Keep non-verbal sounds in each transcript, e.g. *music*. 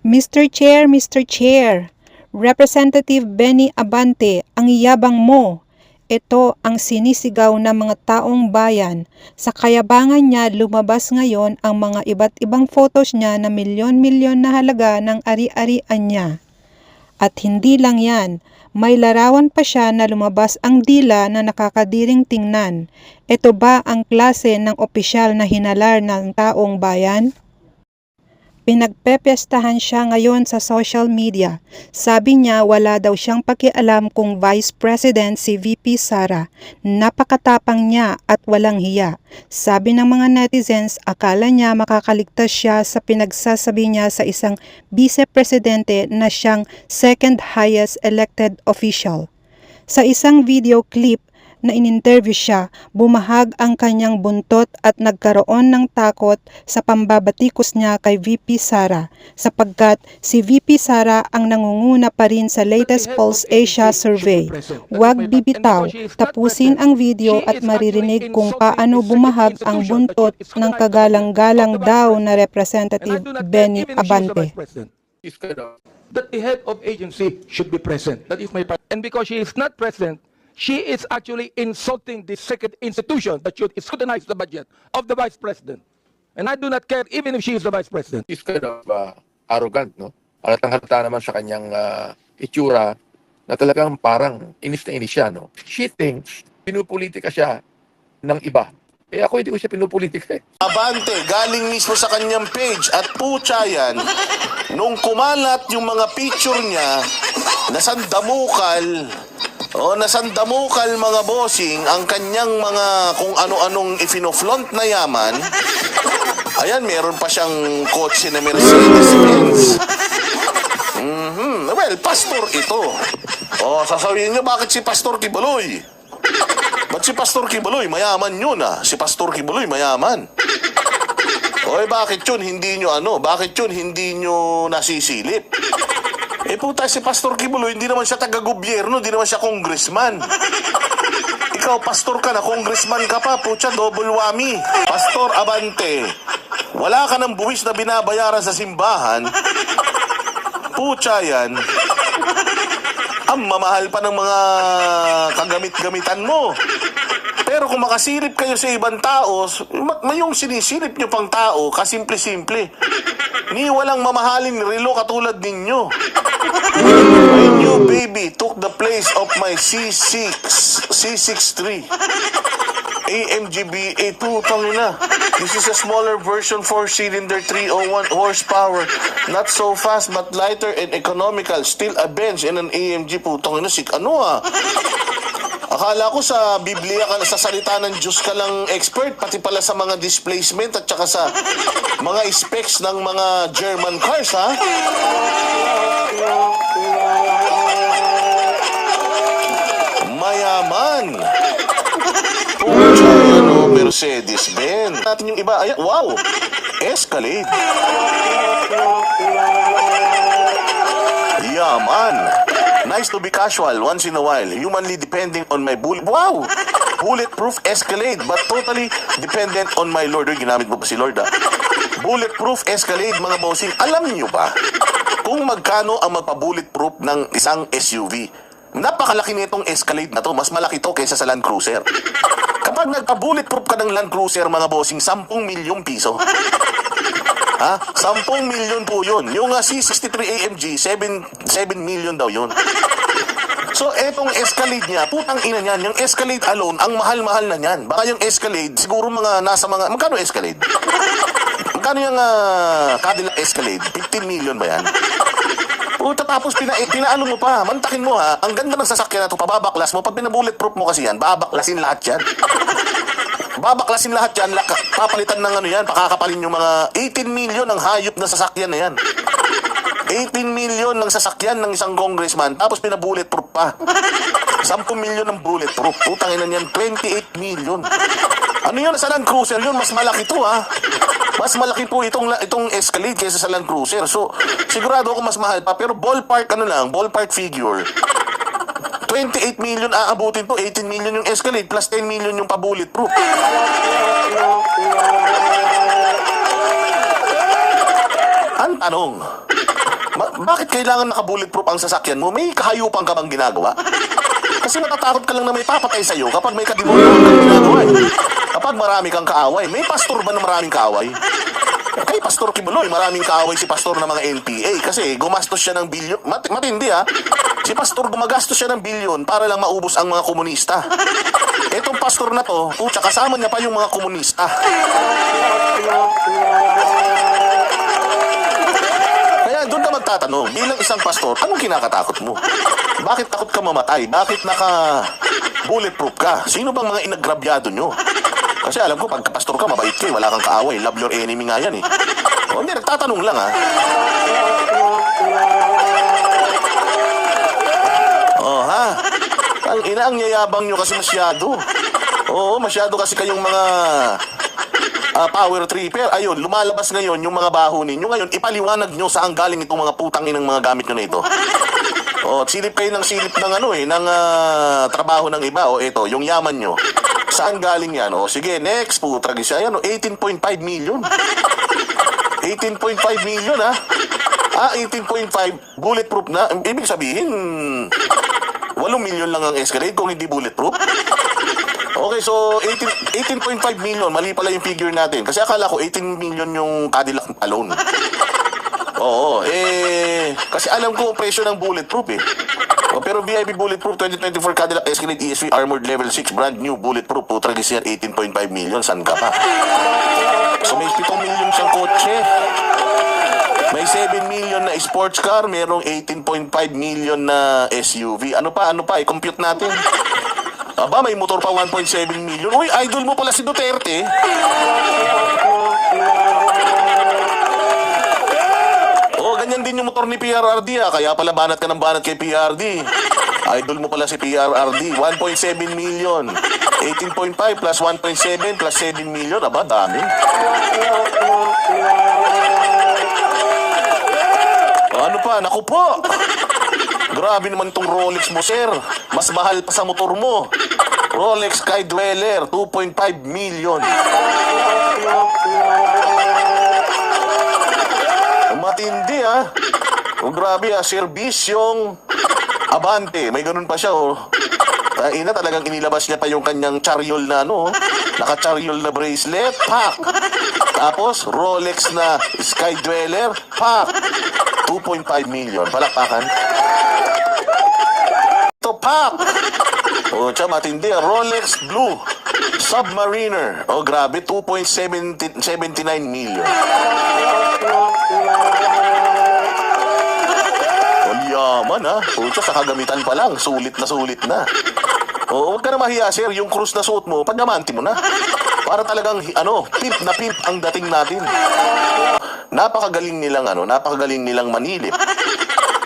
Mr. Chair, Mr. Chair, Representative Benny Abante, ang yabang mo. Ito ang sinisigaw ng mga taong bayan. Sa kayabangan niya, lumabas ngayon ang mga iba't ibang photos niya na milyon-milyon na halaga ng ari-arian niya. At hindi lang yan, may larawan pa siya na lumabas ang dila na nakakadiring tingnan. Ito ba ang klase ng opisyal na hinalar ng taong bayan? Pinagpepestahan siya ngayon sa social media. Sabi niya wala daw siyang pakialam kung Vice President si VP Sara. Napakatapang niya at walang hiya. Sabi ng mga netizens, akala niya makakaligtas siya sa pinagsasabi niya sa isang Vice Presidente na siyang second highest elected official. Sa isang video clip na in-interview siya, bumahag ang kanyang buntot at nagkaroon ng takot sa pambabatikos niya kay VP Sara. Sapagkat si VP Sara ang nangunguna pa rin sa latest Pulse Asia survey. Huwag bibitaw, tapusin ang video at maririnig kung paano bumahag ang buntot ng kagalang-galang daw na Representative Benny Abante. That the head of agency should be present. That is my part. And because she is not present, she is actually insulting the second institution that should scrutinize the budget of the vice president. And I do not care even if she is the vice president. is kind of uh, arrogant, no? Halatang halata naman sa kanyang uh, itsura na talagang parang inis na inis siya, no? She thinks pinupolitika siya ng iba. Eh ako hindi ko siya pinupolitika eh. Abante, galing mismo sa kanyang page at putya yan, nung kumalat yung mga picture niya, nasandamukal, o nasandamukal mga bossing, ang kanyang mga kung ano-anong ifinoflont na yaman, ayan, meron pa siyang kotse na Mercedes-Benz. Mhm. Well, pastor ito. O, sasabihin niyo, bakit si Pastor Kibuloy? Ba't si Pastor Kibuloy? Mayaman yun ah. Si Pastor Kibuloy, mayaman. Oy, bakit yun hindi nyo ano? Bakit yun hindi nyo nasisilip? Eh puta, si Pastor Kibuloy, hindi naman siya taga-gobyerno, hindi naman siya congressman. Ikaw, pastor ka na, congressman ka pa, putya, double whammy. Pastor Abante, wala ka ng buwis na binabayaran sa simbahan. Putya yan. Ang mamahal pa ng mga kagamit-gamitan mo. Pero kung makasilip kayo sa ibang tao, yung sinisilip nyo pang tao, kasimple-simple. Ni walang mamahalin relo katulad ninyo. My new baby took the place of my C6, C63. AMG B8 putang ina. This is a smaller version 4-cylinder 301 horsepower. Not so fast but lighter and economical. Still a Benz and an AMG putang ina. Sik ano ah. Akala ko sa Biblia sa salita ng Diyos ka lang expert, pati pala sa mga displacement at saka sa mga specs ng mga German cars, ha? Mayaman. Pucha, ano, Mercedes-Benz. Natin yung iba, ayan, wow, Escalade. Yaman. Nice to be casual once in a while. Humanly depending on my bullet. Wow! Bulletproof Escalade but totally dependent on my Lord. Uy, ginamit mo pa si Lord ah. Bulletproof Escalade mga bossing. Alam niyo ba kung magkano ang magpa-bulletproof ng isang SUV? Napakalaki nitong Escalade na to. Mas malaki to kaysa sa Land Cruiser. Kapag nagpa-bulletproof ka ng Land Cruiser mga bossing, 10 milyong piso. Ha? 10 milyon po yun. Yung uh, C63 AMG, 7, 7 million daw yun. So, etong Escalade niya, putang ina niyan, yung Escalade alone, ang mahal-mahal na niyan. Baka yung Escalade, siguro mga nasa mga, magkano Escalade? Magkano yung uh, Cadillac Escalade? 15 million ba yan? Puta, tapos pina, eh, pinaano mo pa, mantakin mo ha, ang ganda ng sasakyan na to, pababaklas mo, pag pinabulletproof mo kasi yan, babaklasin lahat yan. Babaklasin lahat yan, la- papalitan ng ano yan, pakakapalin yung mga 18 million ang hayop na sasakyan na yan. 18 million ng sasakyan ng isang congressman, tapos pinabulletproof pa. 10 million ng bulletproof. Putang ina niyan, 28 million. Ano yun sa Land Cruiser yun? Mas malaki to ha. Mas malaki po itong itong Escalade kaysa sa Land Cruiser. So, sigurado ako mas mahal pa. Pero ballpark ano lang, ballpark figure. 28 million aabutin to, 18 million yung Escalade plus 10 million yung pa-bulletproof. Ang tanong, Ma- bakit kailangan naka-bulletproof ang sasakyan mo? May kahayupan ka bang ginagawa? Kasi matatakot ka lang na may papatay sa'yo kapag may kadimonyo kang ginagawa. eh. Kapag marami kang kaaway. May pastor ba na maraming kaaway? Kay Pastor Kibuloy, maraming kaaway si Pastor ng mga NPA kasi gumastos siya ng bilyon. Mat- matindi ha. Si Pastor gumagastos siya ng bilyon para lang maubos ang mga komunista. Etong pastor na to, putya, kasama niya pa yung mga komunista. Kaya doon ka magtatanong, bilang isang pastor, anong kinakatakot mo? Bakit takot ka mamatay? Bakit naka bulletproof ka? Sino bang mga inagrabyado nyo? Kasi alam ko, pagka pastor ka, mabait ka, eh, wala kang kaaway. Love your enemy nga yan eh. O, hindi, nagtatanong lang ha. Oh, ha? Ang ina, ang yayabang nyo kasi masyado. Oo, masyado kasi kayong mga ah, power tripper. Ayun, lumalabas ngayon yung mga baho ninyo. Ngayon, ipaliwanag nyo saan galing itong mga putang inang mga gamit nyo na ito. O, silip kayo ng silip ng ano eh, ng ah, trabaho ng iba. O, ito, yung yaman nyo. Saan galing yan? O, sige, next, putrag isa. Ayan, o, 18.5 million. *laughs* 18.5 million, ha? Ah, 18.5, bulletproof na. Ibig sabihin, 8 million lang ang Escalade kung hindi bulletproof. Okay, so 18 18.5 million, mali pala yung figure natin. Kasi akala ko 18 million yung Cadillac alone. *laughs* Oo, eh, kasi alam ko ang presyo ng bulletproof eh. O, pero VIP Bulletproof 2024 Cadillac Escalade ESV Armored Level 6 brand new bulletproof putra yan 18.5 million san ka pa? So may 7 million siyang kotse. May 7 million na sports car, merong 18.5 million na SUV. Ano pa, ano pa, i-compute natin. Aba, may motor pa 1.7 million. Uy, idol mo pala si Duterte. Oh, ganyan din yung motor ni PRRD ah. Kaya pala banat ka ng banat kay PRD. Idol mo pala si PRRD. 1.7 million. 18.5 plus 1.7 plus 7 million. Aba, dami. Ano pa? Naku po! Grabe naman itong Rolex mo, sir. Mas mahal pa sa motor mo. Rolex Sky Dweller, 2.5 million. Matindi ah. Oh, grabe ah, serbisyong Abante. May ganun pa siya oh. Ah, ina talagang inilabas niya pa yung kanyang charyol na ano, oh. naka-charyol na bracelet, pak. Tapos Rolex na Sky Dweller, pak. 2.5 million. Palakpakan. Ito, pak. O, tiya, matindi. ah. Rolex Blue Submariner. O, grabe, 2.79 million. Ang yaman ha. Pucha, sa kagamitan pa lang, sulit na sulit na. Oo, huwag ka na mahiya, sir. Yung cruise na suot mo, pagnamanti mo na. Para talagang, ano, pimp na pimp ang dating natin. Napakagaling nilang, ano, napakagaling nilang manilip.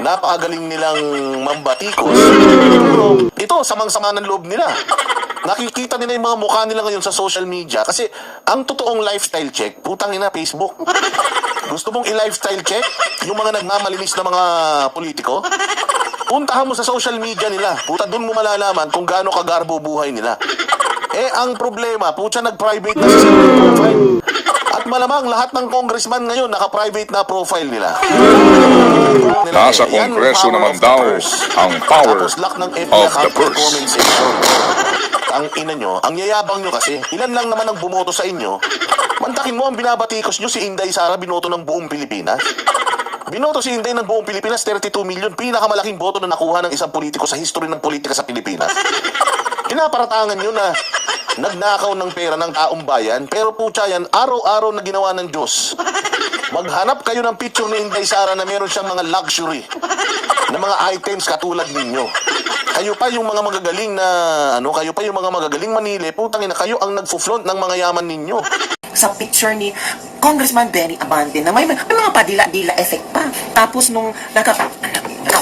Napakagaling nilang mambatikos. Ito, samang-sama ng loob nila. Nakikita nila yung mga mukha nila ngayon sa social media kasi ang totoong lifestyle check, putang ina, Facebook. *laughs* Gusto mong i-lifestyle check yung mga nagmamalinis na mga politiko? Puntahan mo sa social media nila. Puta, doon mo malalaman kung gaano kagarbo buhay nila. Eh, ang problema, puta, nag-private na sa sila profile. At malamang lahat ng congressman ngayon naka-private na profile nila. Nasa Yan, Kongreso naman daw ang power Tapos of the purse. Ang ina nyo, ang yayabang nyo kasi, ilan lang naman ang bumoto sa inyo. Mantakin mo ang binabatikos nyo si Inday Sara binoto ng buong Pilipinas. Binoto si Inday ng buong Pilipinas, 32 million. Pinakamalaking boto na nakuha ng isang politiko sa history ng politika sa Pilipinas. Pinaparatangan nyo na nagnakaw ng pera ng taong bayan, pero putya yan, araw-araw na ginawa ng Diyos. Maghanap kayo ng picture ni Inday Sara na meron siyang mga luxury na mga items katulad ninyo. Kayo pa yung mga magagaling na, ano, kayo pa yung mga magagaling Manili, putang ina, kayo ang nagfo-flaunt ng mga yaman ninyo. sa picture ni Congressman Benny Abante na may, may mga padila-dila effect pa. Tapos nung naka,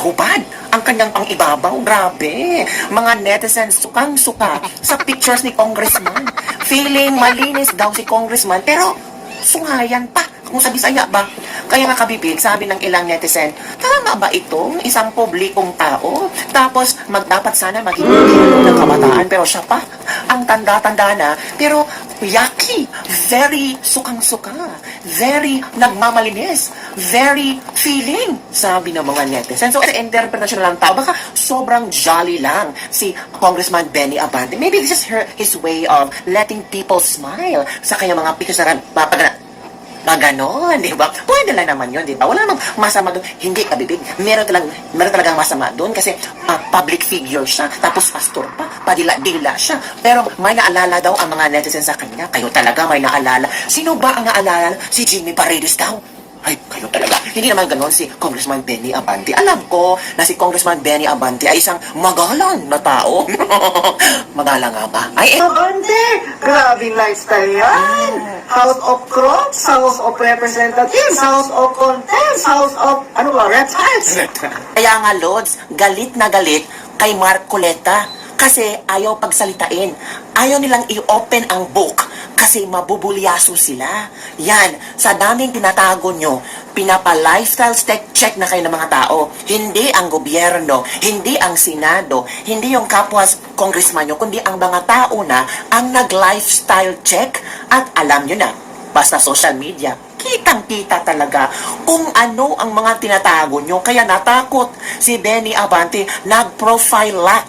nakahubad ang kanyang pangibabaw, grabe. Mga netizens sukang-suka sa pictures ni Congressman. Feeling malinis daw si Congressman, pero sungayan pa. Kung sa Bisaya ba? Kaya nga kabibig, sabi ng ilang netizen, tama ba itong isang publikong tao? Tapos, magdapat sana maging ng kabataan, pero siya pa, ang tanda-tanda na, pero yucky, very sukang-suka, very nagmamalinis, very feeling, sabi ng mga netizens. So, interpretation lang tao, baka sobrang jolly lang si Congressman Benny Abante. Maybe this is her, his way of letting people smile sa kanyang mga pictures na mapag mga ganon, di ba? Pwede lang naman yun, di ba? Wala namang masama doon. Hindi, kabibig. Meron talagang, meron talagang masama doon kasi ah, public figure siya, tapos pastor pa, padila-dila siya. Pero may naalala daw ang mga netizens sa kanya. Kayo talaga may naalala. Sino ba ang naalala? Si Jimmy Paredes daw. Ay, kayo talaga. Hindi naman ganon si Congressman Benny Abante. Alam ko na si Congressman Benny Abante ay isang magalang na tao. *laughs* magalang nga ba? Ay, eh, Abante! Grabe lifestyle yan! House of Crocs, House of Representatives, House of Contents, House of, ano ba, reptiles? Kaya nga, Lods, galit na galit kay Mark Coleta kasi ayaw pagsalitain. Ayaw nilang i-open ang book kasi mabubulyaso sila. Yan, sa daming tinatago nyo, pinapa-lifestyle check, check na kayo ng mga tao. Hindi ang gobyerno, hindi ang Senado, hindi yung kapwa congressman nyo, kundi ang mga tao na ang nag-lifestyle check at alam nyo na, basta social media, kitang-kita talaga kung ano ang mga tinatago nyo. Kaya natakot si Benny Abante nag-profile lot.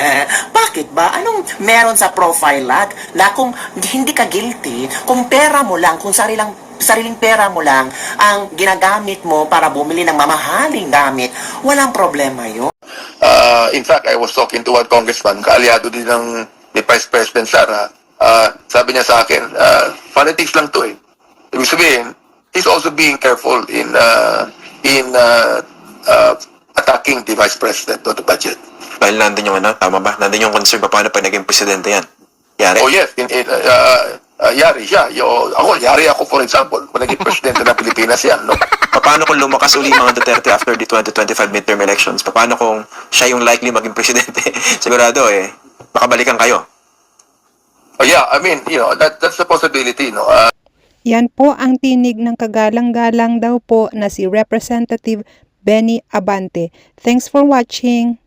*laughs* Bakit ba? Anong meron sa profile lot? Na kung hindi ka guilty, kung pera mo lang, kung sarilang sariling pera mo lang ang ginagamit mo para bumili ng mamahaling gamit, walang problema yun. Uh, in fact, I was talking to one congressman, kaalyado din ng ni Vice President Sara. Uh, sabi niya sa akin, uh, politics lang to eh. Ibig sabihin, he's also being careful in uh, in uh, uh, attacking the Vice President or the budget. Dahil nandun yung ano, tama ba? Nandun yung concern pa paano pag naging presidente yan. Yari. Oh yes, in, in, uh, uh, yari siya. Yo, ako, yari ako for example, kung naging presidente ng Pilipinas yan. No? *laughs* Paano kung lumakas uli mga Duterte after the 2025 midterm elections? Paano kung siya yung likely maging presidente? *laughs* Sigurado eh, baka balikan kayo. Oh yeah, I mean, you know, that, that's a possibility. No? Uh, Yan po ang tinig ng kagalang-galang daw po na si Representative Benny Abante. Thanks for watching.